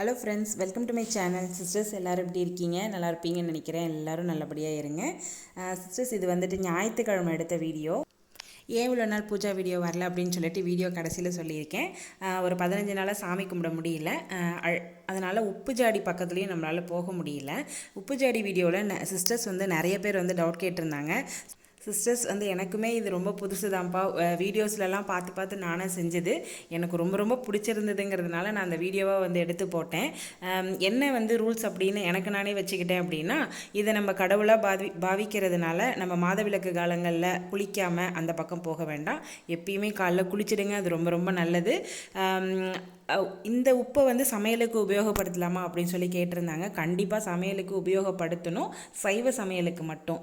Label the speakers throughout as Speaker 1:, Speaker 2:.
Speaker 1: Hello friends welcome to my channel sisters எல்லோரும் எப்படி இருக்கீங்க? நல்லா இருப்பீங்கன்னு நினைக்கிறேன். எல்லோரும் நல்லபடியாக இருங்க. சிஸ்டர்ஸ் இது வந்துட்டு ஞாயிற்றுக்கிழமை எடுத்த வீடியோ. ஏன் இவ்வளோ நாள் பூஜா வீடியோ வரல அப்படின்னு சொல்லிட்டு வீடியோ கடைசியில் சொல்லியிருக்கேன். ஒரு பதினஞ்சு நாளாக சாமி கும்பிட முடியல. அதனால் உப்பு ஜாடி பக்கத்துலேயும் நம்மளால் போக முடியல. உப்பு ஜாடி வீடியோவில் சிஸ்டர்ஸ் வந்து நிறைய பேர் வந்து டவுட் கேட்டிருந்தாங்க. சிஸ்டர்ஸ் வந்து எனக்குமே இது ரொம்ப புதுசு தான்ப்பா வீடியோஸ்லலாம் பார்த்து பார்த்து நானே செஞ்சது. எனக்கு ரொம்ப ரொம்ப பிடிச்சிருந்ததுங்கிறதுனால நான் அந்த வீடியோவை வந்து எடுத்து போட்டேன். என்ன வந்து ரூல்ஸ் அப்படின்னு எனக்கு நானே வச்சுக்கிட்டேன் அப்படின்னா இதை நம்ம கடவுளாக பாவி பாவிக்கிறதுனால நம்ம மாதவிலக்கு காலங்களில் குளிக்காமல் அந்த பக்கம் போக வேண்டாம். எப்பயுமே காலைல குளிச்சிடுங்க அது ரொம்ப ரொம்ப நல்லது. இந்த உப்பை வந்து சமையலுக்கு உபயோகப்படுத்தலாமா அப்படின்னு சொல்லி கேட்டிருந்தாங்க. கண்டிப்பாக சமையலுக்கு உபயோகப்படுத்தணும். சைவ சமையலுக்கு மட்டும்.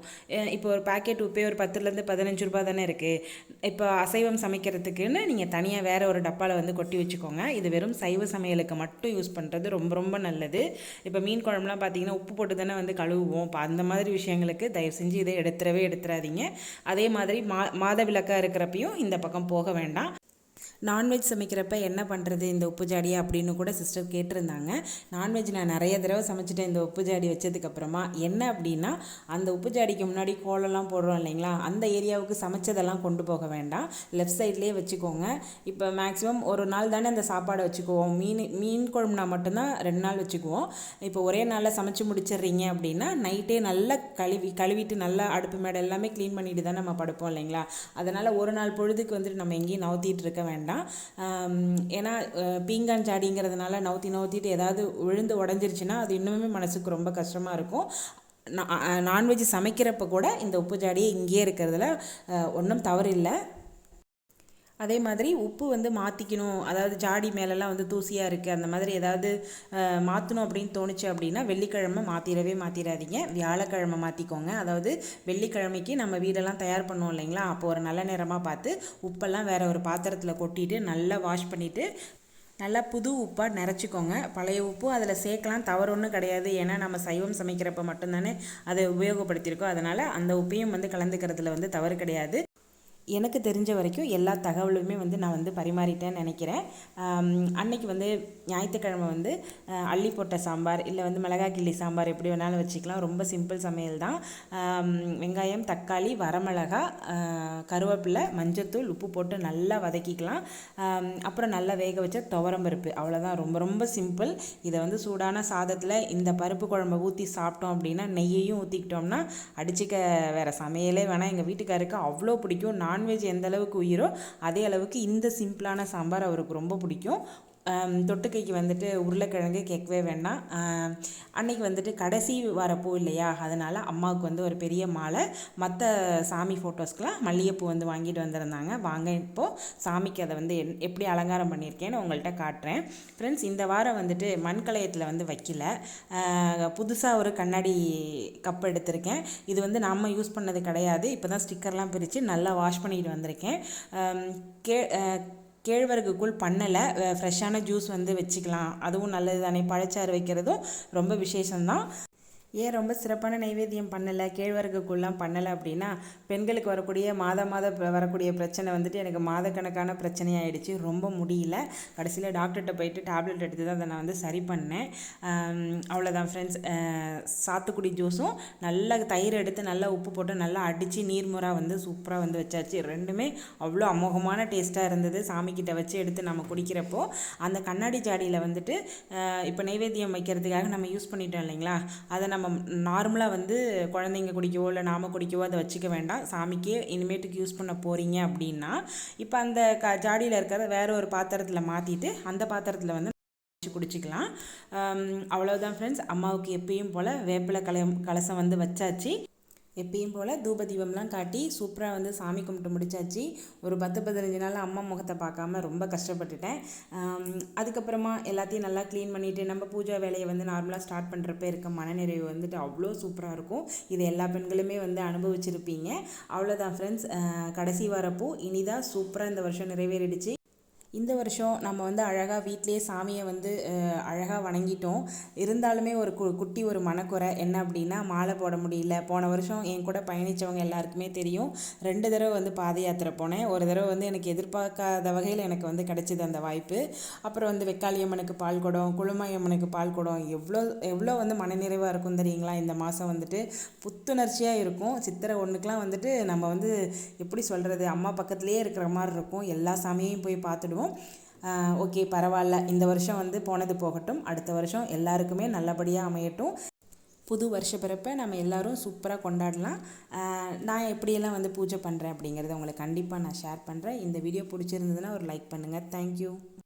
Speaker 1: இப்போ ஒரு பாக்கெட் உப்பே ஒரு பத்துலேருந்து பதினஞ்சு ரூபா தானே இருக்குது இப்போ அசைவம் சமைக்கிறதுக்குன்னு நீங்கள் தனியாக வேறு ஒரு டப்பாவில் வந்து கொட்டி வச்சுக்கோங்க. இது வெறும் சைவ சமையலுக்கு மட்டும் யூஸ் பண்ணுறது ரொம்ப ரொம்ப நல்லது. இப்போ மீன் குழம்புலாம் பார்த்தீங்கன்னா உப்பு போட்டு தானே வந்து கழுவுவோம். இப்போ அந்த மாதிரி விஷயங்களுக்கு தயவு செஞ்சு இதை எடுத்துடவே எடுத்துடாதீங்க அதே மாதிரி மா மாத விளக்காக இருக்கிறப்பையும் இந்த பக்கம் போக வேண்டாம். நான்வெஜ் சமைக்கிறப்ப என்ன பண்ணுறது இந்த உப்பு ஜாடியை அப்படின்னு கூட சிஸ்டர் கேட்டிருந்தாங்க. நான்வெஜ் நான் நிறைய தடவை சமைச்சிட்டேன் இந்த உப்பு ஜாடி வச்சதுக்கப்புறமா என்ன அப்படின்னா அந்த உப்பு ஜாடிக்கு முன்னாடி கோலம்லாம் போடுறோம் இல்லைங்களா? அந்த ஏரியாவுக்கு சமைச்சதெல்லாம் கொண்டு போக வேண்டாம். லெஃப்ட் சைட்லேயே வச்சுக்கோங்க. இப்போ மேக்ஸிமம் ஒரு நாள் தானே அந்த சாப்பாடை வச்சுக்குவோம். மீன் மீன் குழம்புனா மட்டும்தான் ரெண்டு நாள் வச்சுக்குவோம். இப்போ ஒரே நாளில் சமைச்சு முடிச்சிடுறீங்க அப்படின்னா நைட்டே நல்லா கழுவி கழுவிட்டு நல்லா அடுப்பு மேடை எல்லாமே க்ளீன் பண்ணிட்டு தான் நம்ம படுப்போம் இல்லைங்களா? அதனால் ஒரு நாள் பொழுதுக்கு வந்துட்டு நம்ம எங்கேயும் நவுத்திட்டு இருக்க வேண்டாம். ஏன்னா பீங்கான் ஜாடிங்கிறதுனால நவுத்தி நவுத்திட்டு ஏதாவது விழுந்து உடஞ்சிருச்சுன்னா அது இன்னுமே மனசுக்கு ரொம்ப கஷ்டமாக இருக்கும். நான்வெஜ் சமைக்கிறப்ப கூட இந்த உப்பு ஜாடியே இங்கேயே இருக்கிறதுல ஒன்றும் தவறு இல்லை அதே மாதிரி உப்பு வந்து மாற்றிக்கணும் அதாவது ஜாடி மேலெல்லாம் வந்து தூசியாக இருக்குது அந்த மாதிரி ஏதாவது மாற்றணும் அப்படின்னு தோணுச்சு அப்படின்னா வெள்ளிக்கிழமை மாற்றிடவே மாற்றிடாதீங்க வியாழக்கிழமை மாற்றிக்கோங்க அதாவது வெள்ளிக்கிழமைக்கு நம்ம வீடெல்லாம் தயார் பண்ணுவோம் இல்லைங்களா? அப்போ ஒரு நல்ல நேரமாக பார்த்து உப்பெல்லாம் வேறு ஒரு பாத்திரத்தில் கொட்டிட்டு நல்லா வாஷ் பண்ணிவிட்டு நல்லா புது உப்பாக நிறச்சிக்கோங்க பழைய உப்பு அதில் சேர்க்கலாம். தவறு ஒன்றும் கிடையாது. ஏன்னா நம்ம சைவம் சமைக்கிறப்ப மட்டும்தானே அதை உபயோகப்படுத்தியிருக்கோம். அதனால் அந்த உப்பையும் வந்து கலந்துக்கிறதுல வந்து தவறு கிடையாது. எனக்கு தெரிஞ்ச வரைக்கும் எல்லா தகவலுமே வந்து நான் வந்து பரிமாறிட்டேன்னு நினைக்கிறேன். அன்னைக்கு வந்து ஞாயிற்றுக்கிழமை வந்து அள்ளி போட்ட சாம்பார் இல்லை வந்து மிளகா கிள்ளி சாம்பார் எப்படி வேணாலும் வச்சுக்கலாம். ரொம்ப சிம்பிள் சமையல் தான். வெங்காயம் தக்காளி வரமிளகா கருவேப்பிலை மஞ்சத்தூள் உப்பு போட்டு நல்லா வதக்கிக்கலாம். அப்புறம் நல்லா வேக வச்ச துவரம் பருப்பு. அவ்வளோதான் ரொம்ப ரொம்ப சிம்பிள். இதை வந்து சூடான சாதத்தில் இந்த பருப்பு குழம்பை ஊற்றி சாப்பிட்டோம் அப்படின்னா நெய்யையும் ஊற்றிக்கிட்டோம்னா அடிச்சுக்க வேறு சமையலே வேணாம். எங்கள் வீட்டுக்காருக்கு அவ்வளோ பிடிக்கும். நான் நான்வெஜ் எந்த அளவுக்கு உயிரோ அதே அளவுக்கு இந்த சிம்பிளான சாம்பார் அவருக்கு ரொம்ப பிடிக்கும். தொட்டுக்கைக்கு வந்துட்டு உருளைக்கிழங்கு கேட்கவே வேண்டாம். அன்னைக்கு வந்துட்டு கடைசி வரப்போ இல்லையா? அதனால் அம்மாவுக்கு வந்து ஒரு பெரிய மாலை. மற்ற சாமி ஃபோட்டோஸ்க்கெலாம் மல்லிகைப்பூ வந்து வாங்கிட்டு வந்திருந்தாங்க. வாங்க இப்போது சாமிக்கு அதை வந்து என்- எப்படி அலங்காரம் பண்ணியிருக்கேன்னு உங்கள்கிட்ட காட்டுறேன். ஃப்ரெண்ட்ஸ் இந்த வாரம் வந்துட்டு மண்கலயத்தில் வந்து வைக்கல. புதுசாக ஒரு கண்ணாடி கப் எடுத்திருக்கேன். இது வந்து நம்ம யூஸ் பண்ணது கிடையாது. இப்போ தான் ஸ்டிக்கர்லாம் பிரித்து நல்லா வாஷ் பண்ணிட்டு வந்திருக்கேன். கே கேழ்வரகு கூழ் பண்ணலை ஃப்ரெஷ்ஷான ஜூஸ் வந்து வச்சுக்கலாம். அதுவும் நல்லது தானே பழச்சாறு வைக்கிறதும் ரொம்ப விசேஷம்தான். ஏன் ரொம்ப சிறப்பான நைவேத்தியம் பண்ணலை கேழ்வரகு பண்ணலை அப்படின்னா பெண்களுக்கு வரக்கூடிய மாத மாத வரக்கூடிய பிரச்சனை வந்துட்டு எனக்கு மாதக்கணக்கான பிரச்சனையாயிடுச்சு. ரொம்ப முடியல. கடைசியில் டாக்டர்கிட்ட போயிட்டு டேப்லெட் எடுத்து தான் அதை நான் வந்து சரி பண்ணேன். அவ்வளோதான் ஃப்ரெண்ட்ஸ் சாத்துக்குடி ஜூஸும் நல்லா தயிர் எடுத்து நல்லா உப்பு போட்டு நல்லா அடித்து நீர்முறாக வந்து சூப்பராக வந்து வச்சாச்சு. ரெண்டுமே அவ்வளோ அமோகமான டேஸ்ட்டாக இருந்தது. சாமிக்கிட்ட வச்சு எடுத்து நம்ம குடிக்கிறப்போ அந்த கண்ணாடி ஜாடியில் வந்துட்டு இப்போ நைவேத்தியம் வைக்கிறதுக்காக நம்ம யூஸ் பண்ணிட்டோம் இல்லைங்களா? அதை நம்ம நார்மலாக வந்து குழந்தைங்க குடிக்கவோ இல்லை நாம குடிக்கவோ அதை வச்சுக்க வேண்டாம். சாமிக்கே இனிமேட்டுக்கு யூஸ் பண்ண போகிறீங்க அப்படின்னா இப்போ அந்த க ஜாடியில் இருக்கிறத வேற ஒரு பாத்திரத்தில் மாற்றிட்டு அந்த பாத்திரத்தில் வந்து வச்சு குடிச்சிக்கலாம். அவ்வளோதான் ஃப்ரெண்ட்ஸ் அம்மாவுக்கு எப்பயும் போல் வேப்பிலை கலம் கலசம் வந்து வச்சாச்சு. எப்பயும் போல் தூப தீபம்லாம் காட்டி சூப்பராக வந்து சாமி கும்பிட்டு முடிச்சாச்சு. ஒரு பத்து பதினஞ்சு நாள் அம்மா முகத்தை பார்க்காம ரொம்ப கஷ்டப்பட்டுட்டேன். அதுக்கப்புறமா எல்லாத்தையும் நல்லா க்ளீன் பண்ணிவிட்டு நம்ம பூஜா வேலையை வந்து நார்மலாக ஸ்டார்ட் பண்ணுறப்ப இருக்க மனநிறைவு வந்துட்டு அவ்வளோ சூப்பராக இருக்கும். இது எல்லா பெண்களுமே வந்து அனுபவிச்சிருப்பீங்க. அவ்வளோதான் ஃப்ரெண்ட்ஸ் கடைசி வரப்போ இனிதான் சூப்பராக இந்த வருஷம் நிறைவேறிடுச்சு. இந்த வருஷம் நம்ம வந்து அழகாக வீட்டிலேயே சாமியை வந்து அழகாக வணங்கிட்டோம். இருந்தாலுமே ஒரு கு குட்டி ஒரு மனக்குறை என்ன அப்படின்னா மாலை போட முடியல. போன வருஷம் என் கூட பயணித்தவங்க எல்லாருக்குமே தெரியும். ரெண்டு தடவை வந்து பாத யாத்திரை போனேன். ஒரு தடவை வந்து எனக்கு எதிர்பார்க்காத வகையில் எனக்கு வந்து கிடச்சிது அந்த வாய்ப்பு. அப்புறம் வந்து வெக்காளியம்மனுக்கு பால் குடம் குழுமையம்மனுக்கு பால் குடம் எவ்வளோ எவ்வளோ வந்து மனநிறைவாக இருக்கும் தெரியுங்களா? இந்த மாதம் வந்துட்டு புத்துணர்ச்சியாக இருக்கும். சித்திரை ஒன்றுக்கெலாம் வந்துட்டு நம்ம வந்து எப்படி சொல்கிறது அம்மா பக்கத்துலேயே இருக்கிற மாதிரி இருக்கும். எல்லா சாமியையும் போய் பார்த்துடுவோம். ஓகே பரவாயில்ல. இந்த வருஷம் வந்து போனது போகட்டும். அடுத்த வருஷம் எல்லாருக்குமே நல்லபடியாக அமையட்டும். புது வருஷ பிறப்பை நம்ம எல்லோரும் சூப்பராக கொண்டாடலாம். நான் எப்படியெல்லாம் வந்து பூஜை பண்ணுறேன் அப்படிங்கிறத உங்களுக்கு கண்டிப்பாக நான் ஷேர் பண்ணுறேன் இந்த வீடியோ பிடிச்சிருந்ததுன்னா ஒரு லைக் பண்ணுங்கள் தேங்க்யூ